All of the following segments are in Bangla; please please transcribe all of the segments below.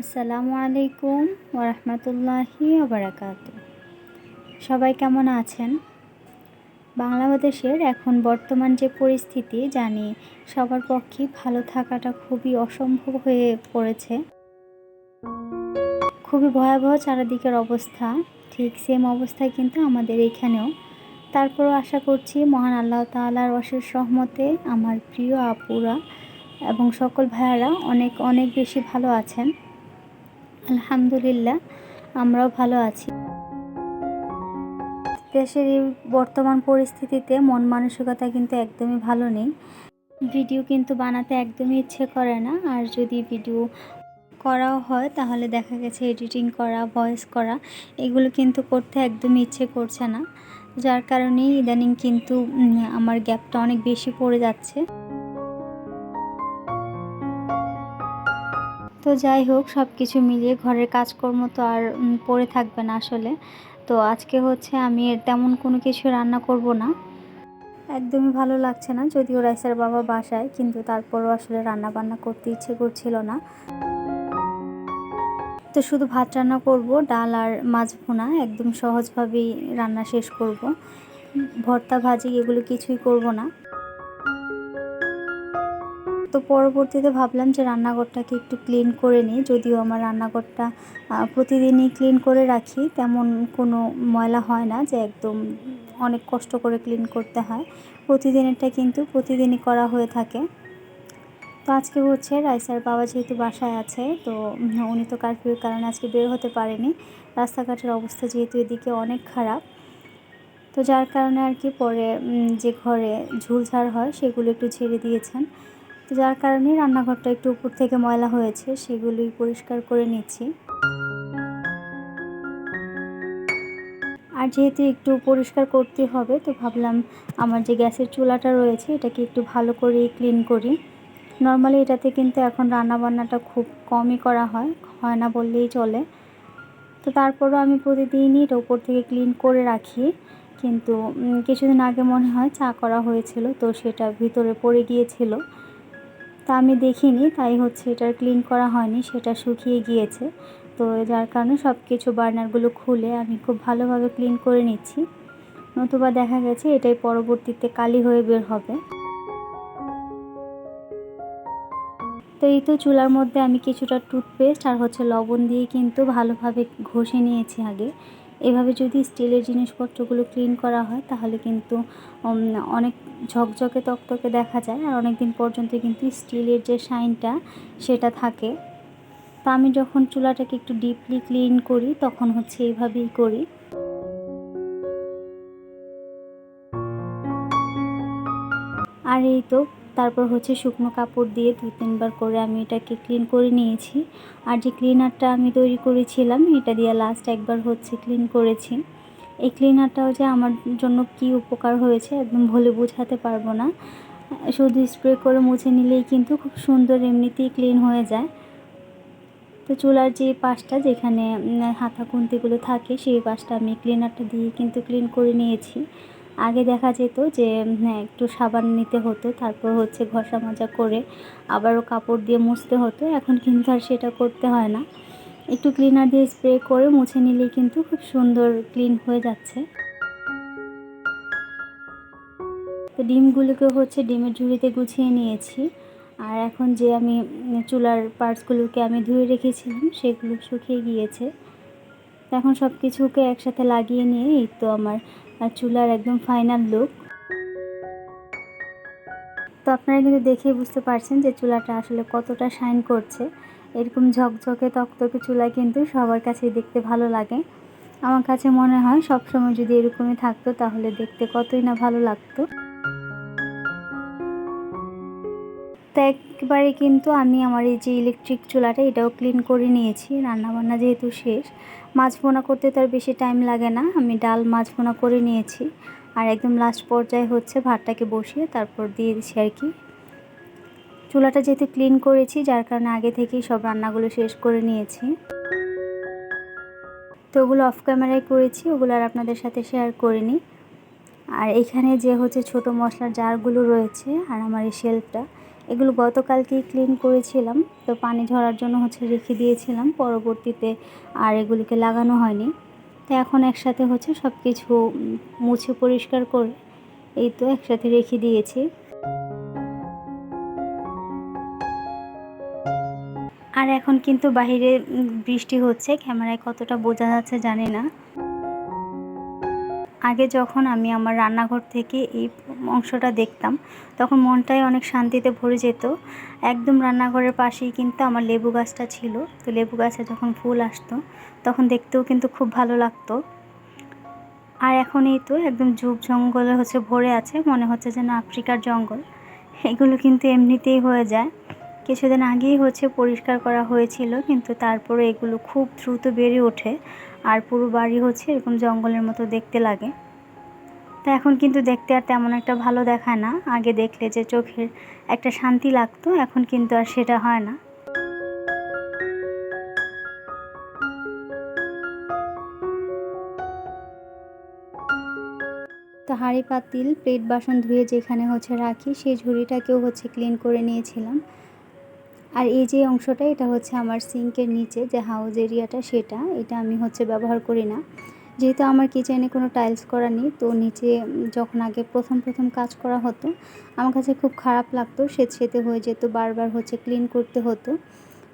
আসসালামু আলাইকুম ওরহমতুল্লাহি ওবরাকাত সবাই কেমন আছেন? বাংলাদেশের এখন বর্তমান যে পরিস্থিতি জানি সবার পক্ষে ভালো থাকাটা খুবই অসম্ভব হয়ে পড়েছে। খুবই ভয়াবহ চারিদিকের অবস্থা, ঠিক সেম অবস্থায় কিন্তু আমাদের এখানেও। তারপরও আশা করছি মহান আল্লাহ তালার অশেষ রহমতে আমার প্রিয় আপুরা এবং সকল ভাইয়ারা অনেক অনেক বেশি ভালো আছেন। আলহামদুলিল্লাহ, আমরাও ভালো আছি। দেশের এই বর্তমান পরিস্থিতিতে মন মানসিকতা কিন্তু একদমই ভালো নেই। ভিডিও কিন্তু বানাতে একদমই ইচ্ছে করে না, আর যদি ভিডিও করাও হয়, তাহলে দেখা গেছে এডিটিং করা, ভয়েস করা, এগুলো কিন্তু করতে একদমই ইচ্ছে করছে না। যার কারণেই ইদানিং কিন্তু আমার গ্যাপটা অনেক বেশি পড়ে যাচ্ছে। তো যাই হোক সব কিছু মিলিয়ে ঘরের কাজকর্ম তো আর পড়ে থাকবে না আসলে। তো আজকে হচ্ছে আমি তেমন কোনো কিছু রান্না করব না। একদমই ভালো লাগছে না, যদিও রাইসার বাবা বাসায়, কিন্তু তারপরও আসলে রান্না বান্না করতে ইচ্ছে করছিল না। তো শুধু ভাত রান্না করব, ডাল আর মাছ ভুনা, একদম সহজভাবেই রান্না শেষ করব। ভর্তা ভাজি এগুলো কিছুই করব না। তো পরবর্তীতে ভাবলাম যে রান্নাঘরটাকে একটু ক্লিন করে নিই। যদিও আমার রান্নাঘরটা প্রতিদিনই ক্লিন করে রাখি। তেমন কোনো ময়লা হয় না যে একদম অনেক কষ্ট করে ক্লিন করতে হয়। প্রতিদিনেরটা কিন্তু প্রতিদিনই করা হয়ে থাকে। তো আজকে হচ্ছে রাইসার বাবা যেহেতু বাসায় আছে, তো উনি তো কারফিউর কারণে আজকে বের হতে পারেনি। রাস্তাঘাটের অবস্থা যেহেতু এদিকে অনেক খারাপ। তো যার কারণে আর কি পরে যে ঘরে ঝুলঝাড় হয়, সেগুলো একটু ছেড়ে দিয়েছেন। তো যার কারণে রান্নাঘরটা একটু উপর থেকে ময়লা হয়েছে, সেগুলোই পরিষ্কার করে নিচ্ছি। আর যেহেতু একটু পরিষ্কার করতে হবে, তো ভাবলাম আমার যে গ্যাসের চুলাটা রয়েছে, এটাকে একটু ভালো করে ক্লিন করি। নর্মালি এটাতে কিন্তু এখন রান্না বান্নাটা খুব কমই করা হয় হয় না বললেই চলে। তো তারপরও আমি প্রতিদিনই এটা উপর থেকে ক্লিন করে রাখি, কিন্তু কিছুদিন আগে মনে হয় চা করা হয়েছিল, তো সেটা ভিতরে পড়ে গিয়েছিল। তা আমি দেখিনি, তাই হচ্ছে এটার ক্লিন করা হয়নি, সেটা শুকিয়ে গিয়েছে। তো যার কারণে সব কিছু বার্নারগুলো খুলে আমি খুব ভালোভাবে ক্লিন করে নিচ্ছি। নতুবা দেখা গেছে এটাই পরবর্তীতে কালি হয়ে বের হবে। তো এই তো চুলার মধ্যে আমি কিছুটা টুথপেস্ট আর হচ্ছে লবণ দিয়ে কিন্তু ভালোভাবে ঘষে নিয়েছি আগে। এভাবে যদি স্টিলের জিনিসপত্রগুলো ক্লিন করা হয়, তাহলে কিন্তু অনেক ঝকঝকে তকতকে দেখা যায় আর অনেক দিন পর্যন্ত কিন্তু স্টিলের যে শাইনটা সেটা থাকে। তা আমি যখন চুলাটাকে একটু ডিপলি ক্লিন করি, তখন হচ্ছে এইভাবেই করি। আর এই তো তারপর হচ্ছে শুকনো কাপড় দিয়ে দুই তিনবার করে আমি এটাকে ক্লিন করে নিয়েছি। আর যে ক্লিনারটা আমি তৈরি করেছিলাম, এটা দিয়ে লাস্ট একবার হচ্ছে ক্লিন করেছি। এই ক্লিনারটাও যে আমার জন্য কি উপকার হয়েছে একদম ভুলে বোঝাতে পারব না। শুধু স্প্রে করে মুছে নিলেই কিন্তু খুব সুন্দর এমনিতেই ক্লিন হয়ে যায়। তো চুলার যে পাশটা যেখানে হাতা খুন্তিগুলো থাকে, সেই পাশটা আমি ক্লিনারটা দিয়ে কিন্তু ক্লিন করে নিয়েছি। আগে দেখা যেত যে হ্যাঁ একটু সাবান নিতে হতো, তারপর হচ্ছে ঘষা মাজা করে আবারও কাপড় দিয়ে মুছতে হতো। এখন কিন্তু আর সেটা করতে হয় না। একটু ক্লিনার দিয়ে স্প্রে করে মুছে নিলেই কিন্তু খুব সুন্দর ক্লিন হয়ে যাচ্ছে। তো ডিমগুলোকে হচ্ছে ডিমের ঝুড়িতে গুছিয়ে নিয়েছি। আর এখন যে আমি চুলার পার্টসগুলোকে আমি ধুয়ে রেখেছিলাম, সেগুলো শুকিয়ে গিয়েছে। এখন সব কিছুকে একসাথে লাগিয়ে নিয়ে এই তো আমার চুলার একদম ফাইনাল লুক তো আপনারা কিন্তু দেখেই বুঝতে পারছেন যে চুলাটা আসলে কতটা শাইন করছে। এরকম ঝকঝকে, তকতকে চুলা কিন্তু সবার কাছেই দেখতে ভালো লাগে। আমার কাছে মনে হয় সবসময় যদি এরকমই থাকতো তাহলে দেখতে কতই না ভালো লাগতো। তো একবারে কিন্তু আমি আমার এই যে ইলেকট্রিক চুলাটা এটাও ক্লিন করে নিয়েছি। রান্নাবান্না যেহেতু শেষ মাছ ভোনা করতে তার বেশি টাইম লাগে না। আমি ডাল মাছ ভোনা করে নিয়েছি। আর একদম লাস্ট পর্যায়ে হচ্ছে ভাতটাকে বসিয়ে তারপর দিয়ে দিচ্ছি আর কি। চুলাটা যেহেতু ক্লিন করেছি, যার কারণে আগে থেকেই সব রান্নাগুলো শেষ করে নিয়েছি। তো ওগুলো অফ ক্যামেরায় করেছি, ওগুলো আর আপনাদের সাথে শেয়ার করিনি। আর এখানে যে হচ্ছে ছোট মশলার জারগুলো রয়েছে, আর আমার এই শেলফটা এগুলো গতকালকেই ক্লিন করেছিলাম। তো পানি ঝরার জন্য হচ্ছে রেখে দিয়েছিলাম। পরবর্তীতে আর এগুলিকে লাগানো হয়নি। তো এখন একসাথে হচ্ছে সব কিছু মুছে পরিষ্কার করে এই তো একসাথে রেখে দিয়েছি। আর এখন কিন্তু বাহিরে বৃষ্টি হচ্ছে। ক্যামেরায় কতটা বোঝা যাচ্ছে জানি না। আগে যখন আমি আমার রান্নাঘর থেকে এই অংশটা দেখতাম, তখন মনটাই অনেক শান্তিতে ভরে যেত। একদম রান্নাঘরের পাশেই কিন্তু আমার লেবু গাছটা ছিল। তো লেবু গাছে যখন ফুল আসতো, তখন দেখতেও কিন্তু খুব ভালো লাগতো। আর এখন এই তো একদম ঝুপ জঙ্গলে হচ্ছে ভরে আছে, মনে হচ্ছে যেন আফ্রিকার জঙ্গল। এগুলো কিন্তু এমনিতেই হয়ে যায়। কিছুদিন আগেই হচ্ছে পরিষ্কার করা হয়েছিল, কিন্তু তারপরে এগুলো খুব দ্রুত বেড়ে ওঠে। আর পুরো বাড়ি হচ্ছে এরকম জঙ্গলের মতো দেখতে লাগে। তা এখন কিন্তু দেখতে আর তেমন একটা ভালো দেখায় না। আগে দেখলে যে চোখের একটা শান্তি লাগতো, এখন কিন্তু আর সেটা হয় না। তো হাঁড়ি পাতিল, প্লেট বাসন ধুয়ে যেখানে হচ্ছে রাখি, সেই ঝুড়িটাকেও হচ্ছে ক্লিন করে নিয়েছিলাম। আর এই যে অংশটা, এটা হচ্ছে আমার সিঙ্কের নিচে যে হাউজ এরিয়াটা, সেটা। এটা আমি হচ্ছে ব্যবহার করি না। যেহেতু আমার কিচেনে কোনো টাইলস করা নেই, তো নিচে যখন আগে প্রথম প্রথম কাজ করা হতো, আমার কাছে খুব খারাপ লাগতো। সেত সেতে হয়ে যেত, বারবার হচ্ছে ক্লিন করতে হতো।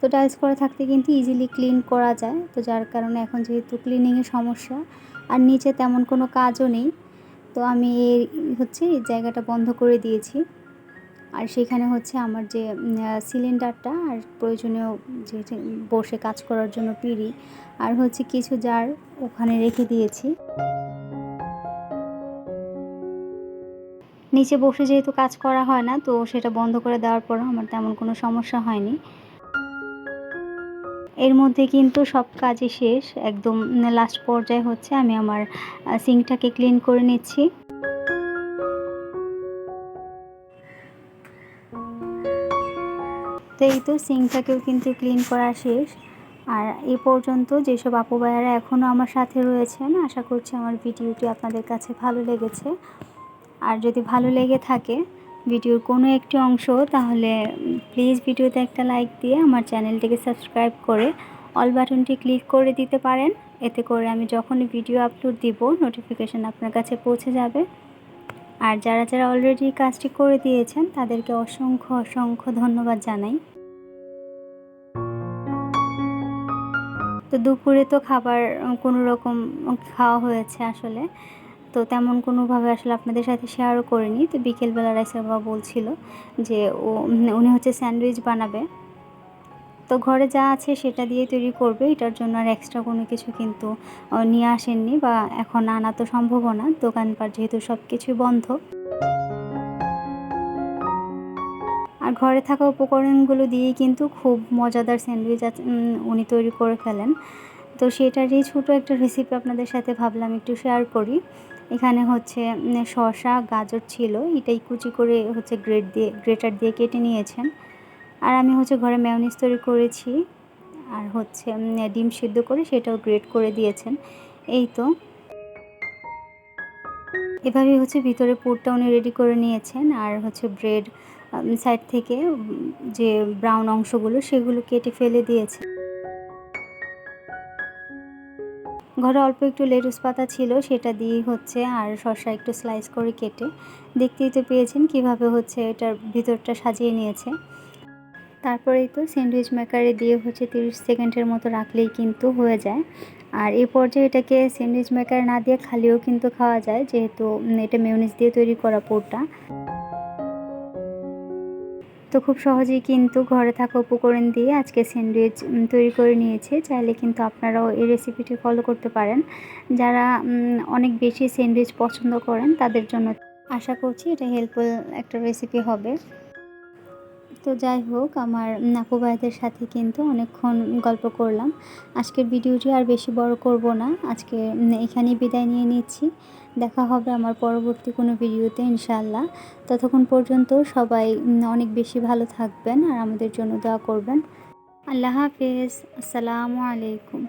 তো টাইলস করা থাকতে কিন্তু ইজিলি ক্লিন করা যায়। তো যার কারণে এখন যেহেতু ক্লিনিংয়ের সমস্যা, আর নিচে তেমন কোনো কাজও নেই, তো আমি এই হচ্ছে এই জায়গাটা বন্ধ করে দিয়েছি। আর সেখানে হচ্ছে আমার যে সিলিন্ডারটা আর প্রয়োজনীয় যে বসে কাজ করার জন্য পিড়ি আর হচ্ছে কিছু জার ওখানে রেখে দিয়েছি। নিচে বসে যেহেতু কাজ করা হয় না, তো সেটা বন্ধ করে দেওয়ার পর আমার তেমন কোনো সমস্যা হয়নি। এর মধ্যে কিন্তু সব কাজই শেষ, একদম লাস্ট পর্যায়ে হচ্ছে আমি আমার সিঙ্কটাকে ক্লিন করে নিচ্ছি। তো এই তো সিঙ্কটাকেও কিন্তু ক্লিন করা শেষ। আর এ পর্যন্ত যেসব আপু ভাইয়ারা এখনও আমার সাথে রয়েছেন, আশা করছি আমার ভিডিওটি আপনাদের কাছে ভালো লেগেছে। আর যদি ভালো লেগে থাকে ভিডিওর কোনো একটি অংশ, তাহলে প্লিজ ভিডিওতে একটা লাইক দিয়ে আমার চ্যানেলটিকে সাবস্ক্রাইব করে অল বাটনটি ক্লিক করে দিতে পারেন। এতে করে আমি যখনই ভিডিও আপলোড দিব নোটিফিকেশান আপনার কাছে পৌঁছে যাবে। আর যারা যারা অলরেডি কাজটি করে দিয়েছেন, তাদেরকে অসংখ্য অসংখ্য ধন্যবাদ জানাই। তো দুপুরে তো খাবার কোনো রকম খাওয়া হয়েছে আসলে। তো তেমন কোনোভাবে আসলে আপনাদের সাথে শেয়ারও করিনি। তো বিকেলবেলা রাইসা বাবা বলছিল যে ও উনি হচ্ছে স্যান্ডউইচ বানাবে। তো ঘরে যা আছে সেটা দিয়ে তৈরি করবে। এটার জন্য আর এক্সট্রা কোনো কিছু কিন্তু নিয়ে আসেননি বা এখন আনা তো সম্ভবও না। দোকানপাট যেহেতু সব কিছুই বন্ধ। আর ঘরে থাকা উপকরণগুলো দিয়েই কিন্তু খুব মজাদার স্যান্ডউইচ উনি তৈরি করে ফেলেন। তো সেটারই ছোটো একটা রেসিপি আপনাদের সাথে ভাবলাম একটু শেয়ার করি। এখানে হচ্ছে শসা, গাজর ছিল, এটাই কুচি করে হচ্ছে গ্রেট দিয়ে গ্রেটার দিয়ে কেটে নিয়েছেন। আর আমি হচ্ছে ঘরে ম্যাওনিস তৈরি করেছি। আর হচ্ছে ডিম সিদ্ধ করে সেটাও গ্রেট করে দিয়েছেন। এই তো। এভাবেই হচ্ছে ভিতরে পুরটা উনি রেডি করে নিয়েছেন। আর হচ্ছে ব্রেড সাইড থেকে যে ব্রাউন অংশগুলো, সেগুলো কেটে ফেলে দিয়েছে। ঘরে অল্প একটু লেটুস পাতা ছিল, সেটা দিয়ে হচ্ছে, আর শসা একটু স্লাইস করে কেটে। দেখতেই তো পেয়েছেন কীভাবে হচ্ছে এটার ভিতরটা সাজিয়ে নিয়েছে। তারপরেই তো স্যান্ডউইচ মেকারে দিয়ে হচ্ছে তিরিশ সেকেন্ডের মতো রাখলেই কিন্তু হয়ে যায়। আর এই পর্যায়ে এটাকে স্যান্ডউইচ মেকারে না দিয়ে খালিও কিন্তু খাওয়া যায়, যেহেতু এটা মেউনিস দিয়ে তৈরি করা পোরটা। তো খুব সহজেই কিন্তু ঘরে থাকা উপকরণ দিয়ে আজকে স্যান্ডউইচ তৈরি করে নিয়েছে। চাইলে কিন্তু আপনারাও এই রেসিপিটি ফলো করতে পারেন। যারা অনেক বেশি স্যান্ডউইচ পছন্দ করেন, তাদের জন্য আশা করছি এটা হেল্পফুল একটা রেসিপি হবে। তো যাই হোক, আমার নাপু ভাইদের সাথে কিন্তু অনেকক্ষণ গল্প করলাম। আজকের ভিডিওটি আর বেশি বড় করব না। আজকে এখানেই বিদায় নিয়ে নিচ্ছি। দেখা হবে আমার পরবর্তী কোনো ভিডিওতে ইনশাল্লাহ ততক্ষণ পর্যন্ত সবাই অনেক বেশি ভালো থাকবেন আর আমাদের জন্য দোয়া করবেন। আল্লাহ হাফিজ। আসসালামু আলাইকুম।